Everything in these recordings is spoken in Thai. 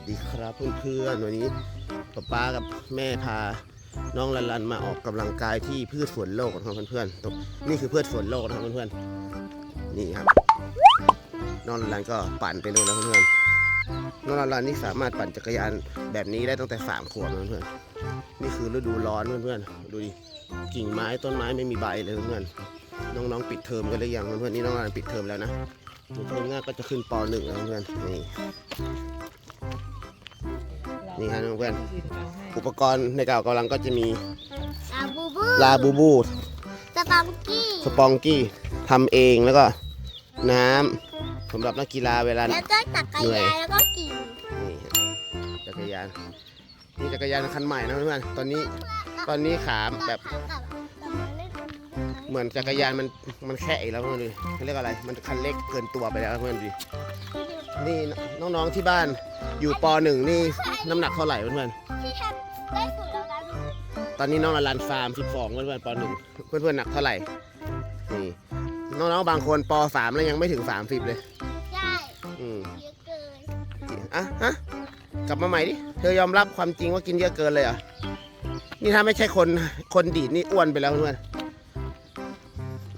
สดีครับเพื่อนๆวันนี้ป๊าป๊ากับแม่พาน้องลันลันมาออกกำลังกายที่พืชสวนโลกนะครับเพื่อนๆตรงนี่คือพืชสวนโลกนะครับเพื่อนๆนี่ครับ น้องลันลันก็ปั่นไปนู่นะเพื่อนๆน้องลันลันนี่สามารถปั่นจักรยานแบบนี้ได้ตั้งแต่สามขวบนะเพื่อนๆนี่คือฤดูร้อนเพื่อนๆดูดิกิ่งไม้ต้นไม้ไม่มีใบเลยเพื่อนๆน้องๆปิดเทอมกันหรือยังเพื่อนๆนี่น้องลันปิดเทอมแล้วนะเทอมหน้าก็จะขึ้นป .1 แล้วเพื่อนๆนี่ นี่ฮะเพื่อนอุปกรณ์ในการออกกำลังก็จะมีลาบูบูลาบูบูสปังกี้สปองกี้ทำเองแล้วก็น้ำสำหรับนักกีฬาเวลาแล้วก็จักรเหนื่อยยานแล้วก็กิ่งนี่ฮะจักรยานนี่จักรยานคันใหม่นะเพื่อนๆตอนนี้ตอนนี้ขาแบบ เหมือนจักรยานมันมันแค่อีกแล้วเพื่อนดูเขาเรียกอะไร มันคันเล็กเกินตัวไปแล้วเพื่อนดูดินี่น้องๆที่บ้านอยู่ป .1 นี่น้ำหนักเท่าไหร่เพื่อนๆที่แทบได้สุดแล้วนะตอนนี้น้องอลันฟาร์ม12เพื่อนๆป .1 เพื่อนๆหนักเท่าไหร่นี่น้องๆบางคนป .3 แล้วยังไม่ถึง 30 เลยใช่อืมเยอะเกินอะฮะกลับมาใหม่ดิเธอยอมรับความจริงว่ากินเยอะเกินเลยเหรอนี่ถ้าไม่ใช่คนคนดีดนี่อ้วนไปแล้วเพื่อนๆ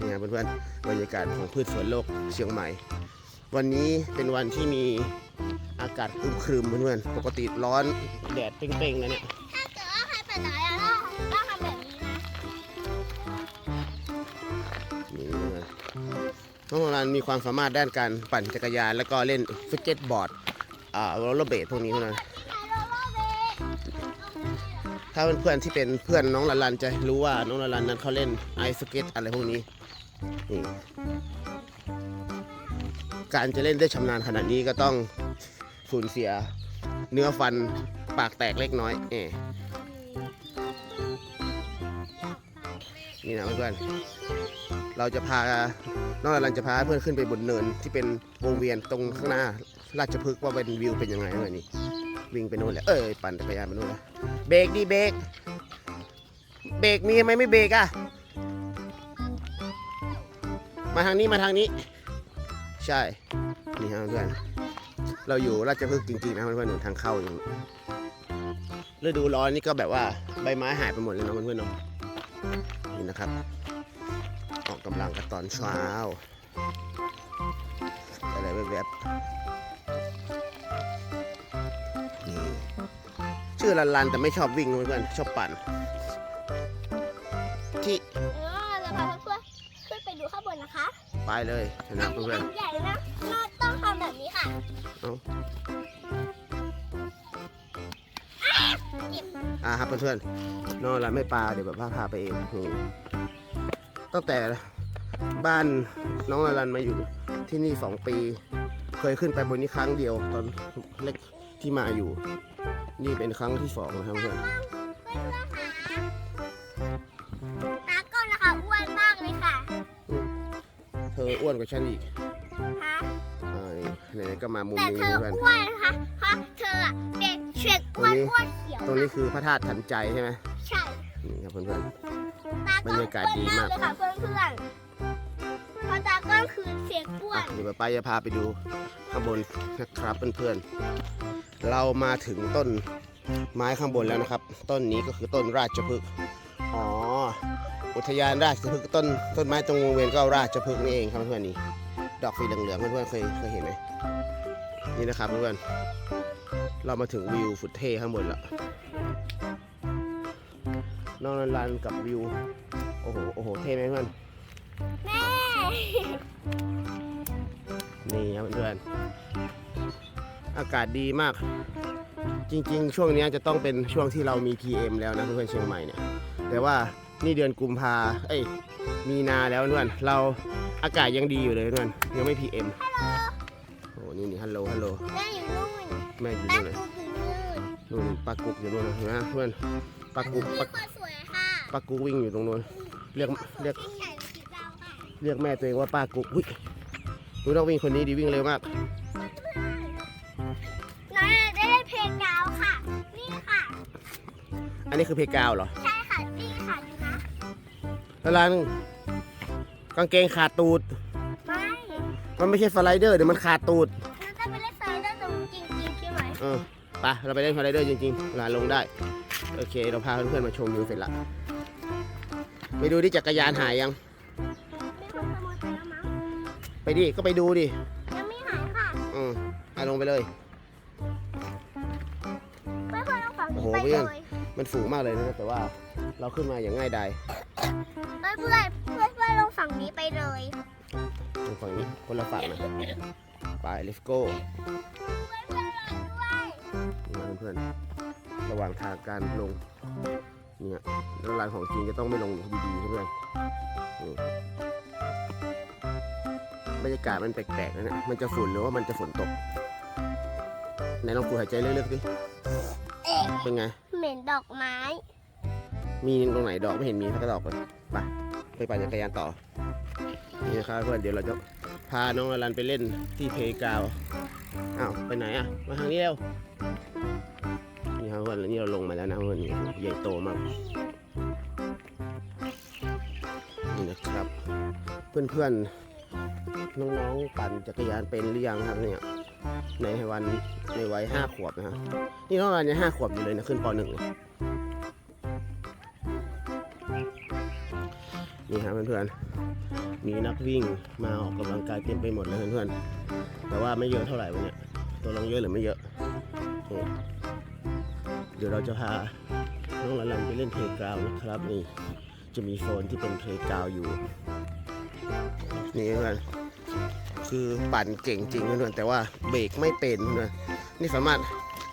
นี่ครับเพื่อนๆบรรยากาศของพืชสวนโลกเชียงใหม่ วันนี้เป็นวันที่มีอากาศอึมครึมเพื่อนๆปกติร้อนแดดเป่งๆนะเนี่ยถ้าเกิดว่าใครไปไหนอะต้องต้องทำแบบนี้นะนี่นะน้องโรลันมีความสามารถด้านการปั่นจักรยาน แล้วก็เล่นสเก็ตบอร์ดอ่าโรลเลอร์เบดพวกนี้เท่านั้น ถ้าเพื่อนๆที่เป็นเพื่อนน้องลันลันจะรู้ว่าน้องลันลันนั้นเขาเล่นไอสเก็ตอะไรพวกนี้นี่การจะเล่นได้ชำนาญขนาดนี้ก็ต้องสูญเสียเนื้อฟันปากแตกเล็กน้อยเอนี่นะเพื่อนๆเราจะพา น้องลันลันจะพาเพื่อนขึ้นไปบนเนินที่เป็นวงเวียนตรงข้างหน้าราชพฤกษ์ว่าเป็นวิวเป็นยังไงเลยนี่ วิ่งไปโน่นแล้วเอ้ยปั่นจักรยานไปโน่นแล้วเบรกดิเบรกเบรกมีทำไมไม่เบรกอะมาทางนี้มาทางนี้ ใช่นี่ฮะเพื่อนเราอยู่ราชพฤกษ์จริงๆนะเพื่อนๆหนุนทางเข้าอย่างฤดูร้อนนี่ก็แบบว่าใบไม้หายไปหมดเลยเนาะเพื่อนๆเนาะนี่นะครับ ออกกำลังกันตอนเช้าอะไรแวบ ชื่อลันลันแต่ไม่ชอบวิ่งเพื่อนๆชอบปั่น ที่เออเราพาเพื่อนๆขึ้นไปดูข้างบนนะคะไปเลยนะเพื่อนใหญ่นะเราต้องทำแบบนี้ค่ะๆเอาอ่าครับเพื่อนๆน้องลันไม่ปลาเดี๋ยวแบบพาพาไปเองนี่ตั้งแต่บ้านน้องลันลันมาอยู่ที่นี่สองปี เคยขึ้นไปบนนี้ครั้งเดียวตอนเล็กที่มาอยู่ นี่เป็นครั้งที่สองนะครับเพื่อนตาก้อนนะคะอ้วนมากเลยค่ะ เธออ้วนกว่าฉันอีกฮะอ่านี่ไหนๆก็มามุมแต่นี้เธอเพื่อนอ้วนนะคะเพราะเธออะเด็กเช็ดอ้วนอ้วนเขียวตรงนี้คือพระธาตุขันใจใช่ไหมใช่นี่ครับเพื่อน ตาก้อนบรรยากาศดีมาก อ้วนเลยค่ะเพื่อนเพื่อนๆเพราะตาก้อนคือเสียงอ้ๆวอะน เดี๋ยวป้าจะพาไปดูข้างบนนะครับเพื่อนๆ เรามาถึงต้นไม้ข้างบนแล้วนะครับ ต้นนี้ก็คือต้นราชพฤกษ์อ๋ออุทยานราชพฤกษ์ต้นต้นไม้ตรงวงเวียนก็ราชพฤกษ์นี่เองครับเพื่อนๆนี่ดอกสีเหลืองๆเพื่อนๆเคยเคยเห็นไหมนี่นะครับเพื่อนๆเรามาถึงวิวสุดเท่ข้างบนแล้วน้องลันๆกับวิวโอ้โหโอ้โหเท่ไหมเพื่อนแม่นี่ครับเพื่อนๆ อากาศดีมาก จริงๆ ช่วงนี้จะต้องเป็นช่วงที่เรามี PM แล้วนะเพื่อนๆเชียงใหม่เนี่ย แต่ว่านี่เดือนกุมภาเอ้ย มีนาแล้วเพื่อนเราอากาศยังดีอยู่เลยเพื่อนยังไม่ PM โอ้นี่นี่ฮัลโหลฮัลโหลแม่อยู่นู่นแม่อยู่นู่นเลยกูอยู่นู่นปลากุกอยู่นู่นนะเห็นไหมเพื่อนปลากุกปลาสวยค่ะปลากุกวิ่งอยู่ตรงนู้นเรียกเรียกเรียกแม่ตัวเองว่าป้ากุกอุ้ยดูนักวิ่งคนนี้ดีวิ่งเร็วมาก ได้เล่นเพลงกาวค่ะ นี่ค่ะ อันนี้คือเพกาวเหรอใช่ค่ะนี่ค่ะดูนะ แล้วลันกางเกงขาดตูด ไม่มันไม่ใช่สไลเดอร์เดี๋ยวมันขาดตูด เราจะไปเล่นสไลเดอร์ตรงจริงๆใช่ไหมเออไปเราไปเล่นพาราเดอร์จริงๆลานลงได้ โอเค เราพาเพื่อนๆมาชมวิวเสร็จละไปดูที่จักรยานหายยังมีคนขโมยไปแล้วมั้งไปดิ ก็ไปดูดิ ยังไม่หายค่ะ อืมไปลงไปเลย ไม่ควรเอาฝั่งโอ้นี้โหไปเพื่เลอนยมันสูงมากเลยนะแต่ว่าเราขึ้นมาอย่างง่ายดายไม่เพื่อนเพื่อนเพื่อนลงฝั่งนี้ไปเลยตรงฝั่งนี้คนละฝั่งนะไป let's go เพื่อนเพื่อนรอด้วยนี่นะเพื่อนๆระหว่างทางการลงเนี่ยแล้วลานของจริงจะต้องไม่ลงดีๆเพื่อนนี่บรรยากาศมันแปลกๆนะเนี่ยมันจะฝุ่นหรือว่ามันจะฝนตก ไหนลองสูดหายใจลึกๆดิเอ๊ะเป็นไง เหม็นดอกไม้ มีตรงไหนดอกไม่เห็นมีสักดอกเลยไปไปปั่นจักรยานต่อ นี่นะครับเพื่อนเดี๋ยวเราจะพาน้องอลันไปเล่นที่เพลย์กราวด์อ้าวไปไหนอะ มาทางนี้เร็ว นี่ครับเพื่อนนี่เราลงมาแล้วนะเพื่อนนี่ใหญ่โตมาก นี่นะครับ เพื่อนๆ น้องๆ ปั่นจักรยานเป็นหรือยังครับเนี่ย ในวันในวัยห้าขวบนะฮะนี่น้องอลันยังห้าขวบอยู่เลยนะขึ้นปหนึ่งเลยนี่ครับเพื่อนๆมีนักวิ่งมาออกกำลังกายเต็มไปหมดเลยเพื่อนๆแต่ว่าไม่เยอะเท่าไหร่วันเนี้ยตัวลงเยอะหรือไม่เยอะนี่เดี๋ยวเราจะพาน้องละลันไปเล่นเพลย์กราวน์นะครับนี่จะมีโซนที่เป็นเพลย์กราวน์อยู่นี่เพื่อน คือปั่นเก่งจริงเพื่อนๆแต่ว่าเบรกไม่เป็นเพื่อนนี่สามารถ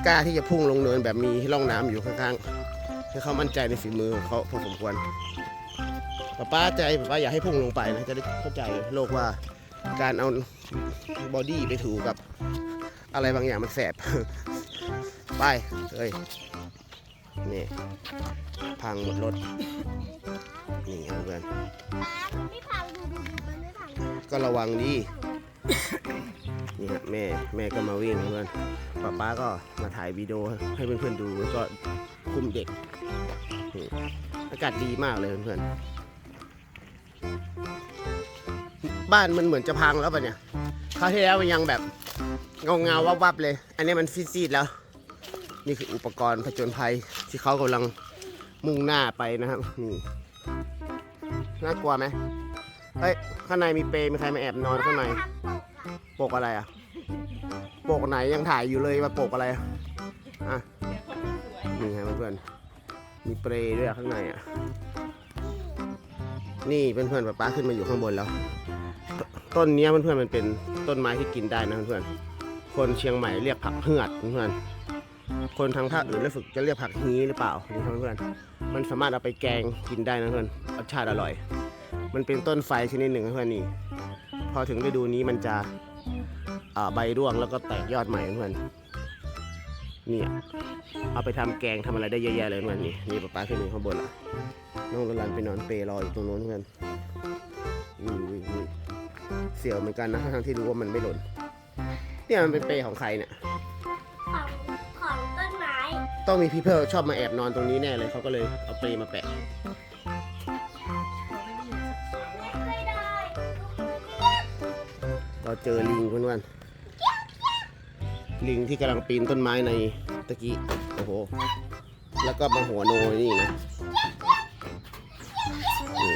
กล้าที่จะพุ่งลงเนินแบบมีร่องน้ำอยู่ข้างๆให้เขามั่นใจในฝีมือของเขาพอสมควรป้าป้าใจป้าป้าอยากให้พุ่งลงไปนะจะได้เข้าใจโลกว่าการเอาบอดี้ไปถูกับอะไรบางอย่างมันแสบไปเอ้ยนี่พังหมดรถนี่ครับเพื่อนป้ามันไม่พังดูดูดูมันไม่พังก็ระวังดี นี่ฮะแม่แม่ก็มาวิ่งเพื่อนป้าป้าก็มาถ่ายวิดีโอให้เพื่อนๆดูแล้วก็คุมเด็กนี่อากาศดีมากเลยเพื่อนๆบ้านมันเหมือนจะพังแล้วปะเนี่ยคราวที่แล้วมันยังแบบเงาเงาวับวับเลย อันนี้มันซีดแล้ว นี่คืออุปกรณ์ผจญภัยที่เขากำลังมุ่งหน้าไปนะครับนี่น่ากลัวไหม เฮ้ยข้างในมีเปรย์มีใครมาแอบนอนข้างในทำปกอะปกอะไรอะปกไหนยังถ่ายอยู่เลยว่าปกอะไรอะอะนี่ฮะเพื่อนๆมีเปรย์ด้วยอะข้างในอะนี่เพื่อนๆป๊าป๊าขึ้นมาอยู่ข้างบนแล้วตต้นเนี้ยเพื่อนๆมันเป็นต้นไม้ที่กินได้นะเพื่อนๆคนเชียงใหม่เรียกผักเหือดเพื่อนๆคนทางภาคอื่นแล้วฝึกจะเรียกผักฮีหรือเปล่านี่ครับเพื่อนๆมันสามารถเอาไปแกงกินได้นะเพื่อนรสชาติอร่อย มันเป็นต้นไฟชนิดหนึ่งนะเพื่อนนี่ พอถึงฤดูนี้มันจะอ่าใบร่วงแล้วก็แตกยอดใหม่เพื่อนเนี่ยเอาไปทำแกงทำอะไรได้เยอะแยะเลยเพื่อนนี่นี่ป๊าป๊าขึ้นอยู่ข้างบนละน้องกำลังไปนอนเปรย์รออยู่ตรงโน้นเพื่อนอุ้ยอุ้ยอุ้ยเสียวเหมือนกันนะทั้งๆที่รู้ว่ามันไม่หล่นเนี่ยมันเป็นเปรย์ของใครเนี่ยของของต้นไม้ ต้องมีพี่เพิร์ลชอบมาแอบนอนตรงนี้แน่เลยเขาก็เลยเอาเปรย์มาแปะ เราเจอลิงเพื่อนๆลิงที่กำลังปีนต้นไม้ในตะกี้ โอ้โห แล้วก็มาหัวโนนี่นะนี่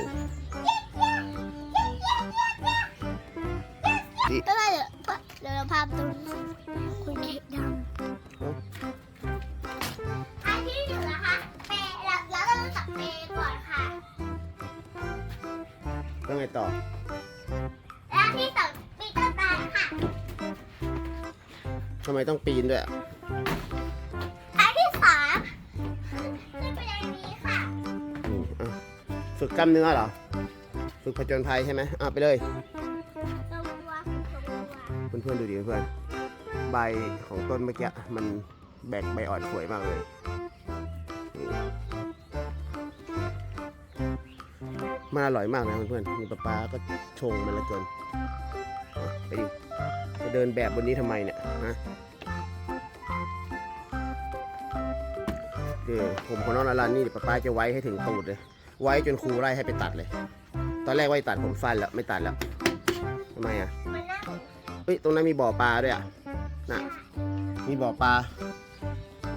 นี่ก็ได้เดี๋ยวเราพาไปตรงคุณเค้กดำอันที่หนึ่งนะคะเปย์เราเราต้องรู้จักเปย์ก่อนค่ะแล้วไงต่อ ต้องปีนด้วยอะอันที่สามขึ้นไปอย่างนี้ค่ะ อืมอะฝึกกล้ามเนื้อเหรอ ฝึกผจญภัยใช่ไหมอะไปเลยตรงตัวตรงตัวเพื่อนๆดูดิเพื่อนใบของต้นเมื่อกี้มันแบกใบอ่อนสวยมากเลยนี่มันอร่อยมากนะเพื่อนๆนี่ป๊าป๊าก็ชงมันเหละเกินอะไปดิจะเดินแบบบนนี้ทำไมเนี่ยฮะ เดี๋ยวผมของน้องนารันนี่ป๊าป๊าจะไว้ให้ถึงตูดเลย ไว้จนครูไล่ให้ไปตัดเลย ตอนแรกว่าจะตัดผมสั้นแล้วไม่ตัดแล้วทำไมอะมันน่าสนเฮ้ยตรงนั้นมีบ่อปลาด้วยอะน่ะมีบ่อปลา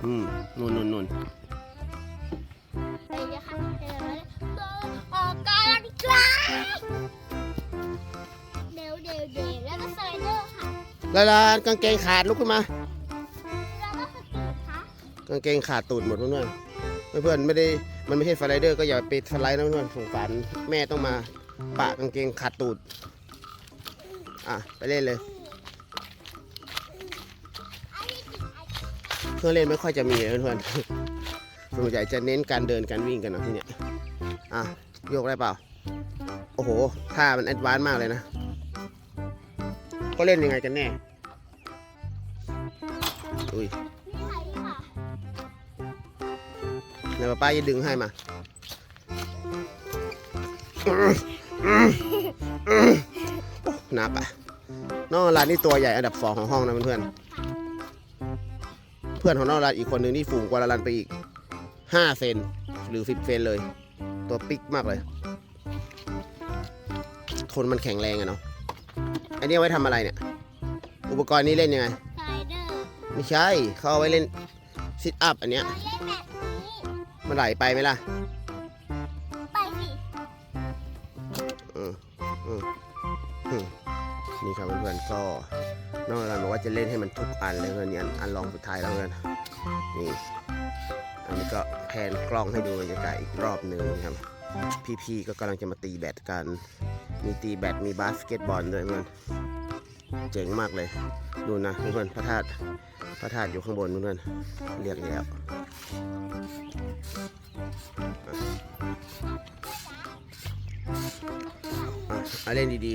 อืมนู่นนู่นนู่นไปเลยค่ะเดี๋ยวเราออกกำลังกายเดี๋ยวเดี๋ยวเดี๋ยวแล้วก็สไลเดอร์ค่ะลาลานกางเกงขาดลุกขึ้นมาแล้วก็สกีค่ะ กางเกงขาดตูดหมดเพื่อนเพื่อนไม่ได้มันไม่ใช่สไลเดอร์ก็อย่าไปสไลด์นะเพื่อนสงสารแม่ต้องมาปะกางเกงขาดตูด อะไปเล่นเลยเครื่องเล่นไม่ค่อยจะมีเลยเพื่อนๆส่วนใหญ่จะเน้นการเดินการวิ่งกันเนาะที่เนี้ยอะโยกได้เปล่า โอ้โหท่ามันแอดวานซ์มากเลยนะ ก็เล่นยังไงกันแน่ อุ้ย ดี๋ยวป้าจะดึงให้มาหนักอะน้องรันนี่ตัวใหญ่อันดับสองของห้องนะเพื่อนๆเพื่อนของน้องรันอีกคนหนึ่งนี่ฝูงกว่ารันไปอีกห้าเซนหรือสิบเซนเลย ตัวปิ๊กมากเลย ทนมันแข็งแรงอะเนาะอันนี้เอาไว้ทำอะไรเนี่ย อุปกรณ์นี้เล่นยังไงสไลเดอร์ไม่ใช่ เขาเอาไว้เล่นซิทอัพอันเนี้ย มันไหลไปไหมล่ะ ไปสิอืมอืมอืมนี่ครับเพื่อนๆก็น้องอรันบอกว่าจะเล่นให้มันทุกอันเลยเพื่อนนี่อันอันลองสุดท้ายแล้วเพื่อนนี่อันนี้ก็แพนกล้องให้ดูบรรยากาศอีกรอบหนึ่งนะครับ พี่ๆก็กำลังจะมาตีแบดกัน มีตีแบดมีบาสเกตบอลด้วยเพื่อน เจ๋งมากเลยดูนะเพื่อนพระธาตุพระธาตุอยู่ข้างบนเพื่อนเรียกแล้วอะเอาเล่นดี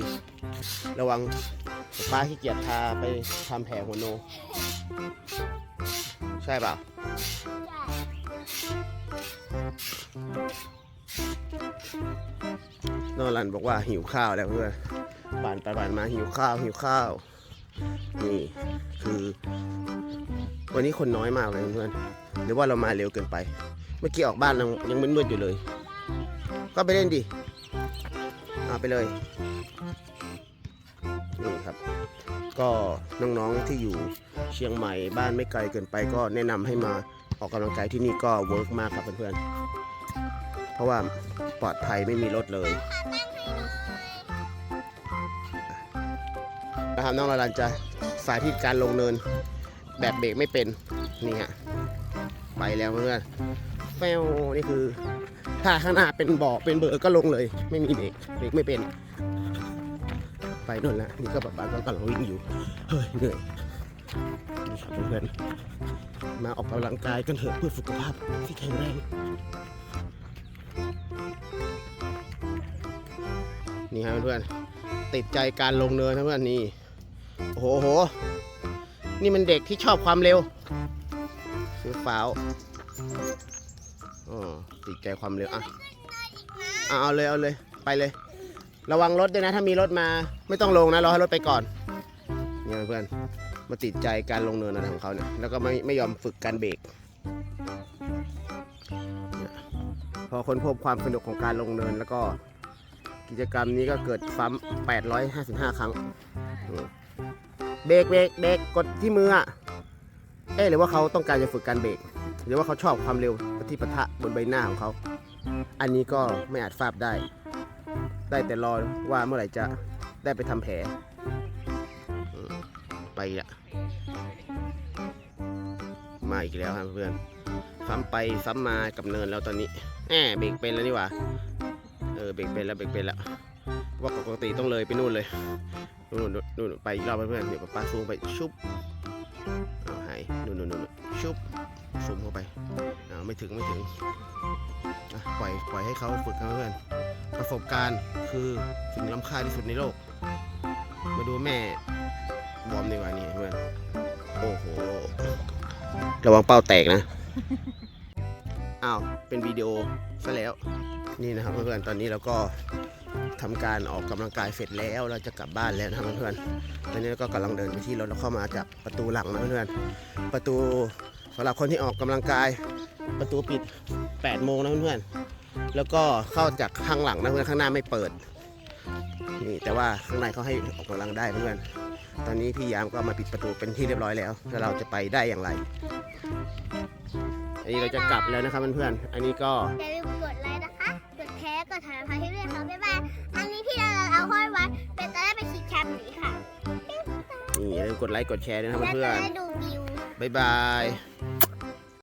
ๆ ระวังป้าขี้เกียจพาไปทำแผลหัวโน ใช่เปล่านรันบอกว่าหิวข้าวแล้วเพื่อน บานไปบานมาหิวข้าวหิวข้าว นี่คือ วันนี้คนน้อยมากเลยเพื่อนหรือว่าเรามาเร็วเกินไป เมื่อกี้ออกบ้านยังยังมืดๆอยู่เลย ก็ไปเล่นดิเอาไปเลยนี่ครับ ก็น้องๆที่อยู่เชียงใหม่บ้านไม่ไกลเกินไป ก็แนะนำให้มาออกกำลังกายที่นี่ก็เวิร์กมากครับเพื่อนๆเพราะว่าปลอดภัยไม่มีรถเลย นะครับน้องลาลันจะสาธิตการลงเนิน แบบเบรกไม่เป็นนี่ฮะไปแล้วเพื่อนแฟวนี่คือ ถ้าข้างหน้าเป็นบ่อเป็นเบอร์ก็ลงเลย ไม่มีเบรกเบรกไม่เป็น ไปนู่นละนี่ก็แบบบานก็กำลังวิ่งอยู่เฮ้ยเหนื่อยนี่ครับเพื่อนมาออกกำลังกายกันเถอะเพื่อสุขภาพที่แข็งแรงนี่ครับเพื่อนติดใจการลงเนินนะเพื่อนนี่ โอ้โหโห นี่มันเด็กที่ชอบความเร็วซื้อฟ้าวอ๋อติดใจความเร็วอะอะเอาเลยเอาเลยไปเลย ระวังรถด้วยนะ ถ้ามีรถมาไม่ต้องลงนะรอให้รถไปก่อนเนี่ยเพื่อนมาติดใจการลงเนินอะไรของเขาเนี่ยแล้วก็ไม่ไม่ยอมฝึกการเบรกพอคนพบความสนุกของการลงเนินแล้วก็กิจกรรมนี้ก็เกิดซ้ำ855 ครั้งอ เบรกเบรกเบรกกดที่มืออะเอ๊ะหรือว่าเขาต้องการจะฝึกการเบรกหรือว่าเขาชอบความเร็วที่ปะทะบนใบหน้าของเขา อันนี้ก็ไม่อาจทราบได้ ได้แต่รอว่าเมื่อไหร่จะได้ไปทำแผลไปละมาอีกแล้วครับเพื่อนซ้ำไปซ้ำมากับเนินแล้วตอนนี้แอบเบรกเป็นแล้วนี่หว่าเออเบรกเป็นแล้วเบรกเป็นแล้ว ว่าปกติต้องเลยไปนู่นเลย นู่นนู่นไปอีกรอบเพื่อนเดี๋ยวป้าซูมไปชุบเอาหายนู่นนู่นนู่นชุบซูมเข้าไปเอาไม่ถึงไม่ถึงปล่อยปล่อยให้เขาฝึกครับเพื่อนประสบการณ์คือสิ่งล้ำค่าที่สุดในโลก มาดูแม่บอมดีกว่านี่เพื่อนโอ้โหระวังเป้าแตกนะอ้าวเป็นวิดีโอซะแล้วนี่นะครับเพื่อนๆตอนนี้เราก็ ทำการออกกำลังกายเสร็จแล้ว เราจะกลับบ้านแล้วนะครับเพื่อนตอนนี้ก็กำลังเดินไปที่รถแล้วเข้ามาจากประตูหลังนะเพื่อนประตูสำหรับคนที่ออกกำลังกาย ประตูปิด8โมงนะเพื่อนแล้วก็เข้าจากข้างหลังนะเพื่อนข้างหน้าไม่เปิดนี่แต่ว่าข้างในเขาให้ออกกำลังได้เพื่อนตอนนี้พี่ยามก็มาปิดประตูเป็นที่เรียบร้อยแล้วแล้วเราจะไปได้อย่างไร อันนี้เราจะกลับแล้วนะครับเพื่อนๆอันนี้ก็อย่าลืมกด กดไลค์กดแชร์ด้วยนะเพื่อนบ๊ายบาย